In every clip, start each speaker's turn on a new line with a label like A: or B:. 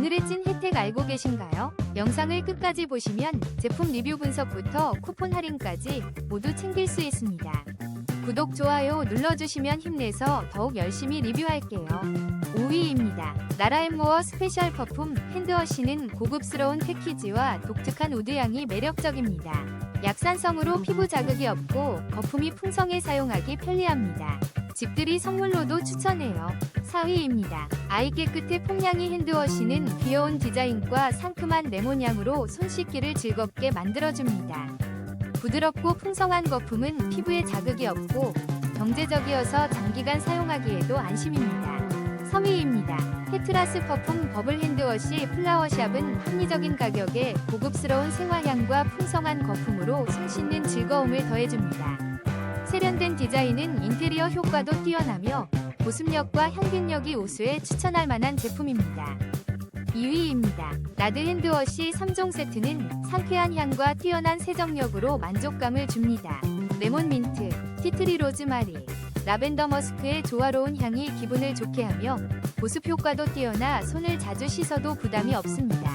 A: 오늘의 찐 혜택 알고 계신가요? 영상을 끝까지 보시면 제품 리뷰 분석부터 쿠폰 할인까지 모두 챙길 수 있습니다. 구독, 좋아요 눌러주시면 힘내서 더욱 열심히 리뷰할게요. 5위입니다. 나라앤모어 스페셜 퍼퓸 핸드워시는 고급스러운 패키지와 독특한 우드향이 매력적입니다. 약산성으로 피부 자극이 없고 거품이 풍성해 사용하기 편리합니다. 집들이 선물로도 추천해요. 4위입니다. 아이 깨끗해 폼냥이 핸드워시는 귀여운 디자인과 상큼한 레몬향으로 손 씻기를 즐겁게 만들어줍니다. 부드럽고 풍성한 거품은 피부에 자극이 없고 경제적이어서 장기간 사용하기에도 안심입니다. 3위입니다. 페트라스 퍼퓸 버블 핸드워시 플라워샵은 합리적인 가격에 고급스러운 생화향과 풍성한 거품으로 손 씻는 즐거움을 더해줍니다. 세련된 디자인은 인테리어 효과도 뛰어나며 보습력과 향균력이 우수해 추천할 만한 제품입니다. 2위입니다. 나드 핸드워시 3종 세트는 상쾌한 향과 뛰어난 세정력으로 만족감을 줍니다. 레몬 민트, 티트리 로즈마리, 라벤더 머스크의 조화로운 향이 기분을 좋게 하며 보습 효과도 뛰어나 손을 자주 씻어도 부담이 없습니다.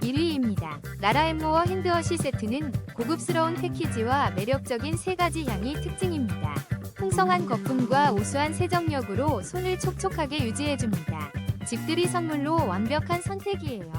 A: 1위입니다. 나라앤모어 핸드워시 세트는 고급스러운 패키지와 매력적인 세 가지 향이 특징입니다. 풍성한 거품과 우수한 세정력으로 손을 촉촉하게 유지해줍니다. 집들이 선물로 완벽한 선택이에요.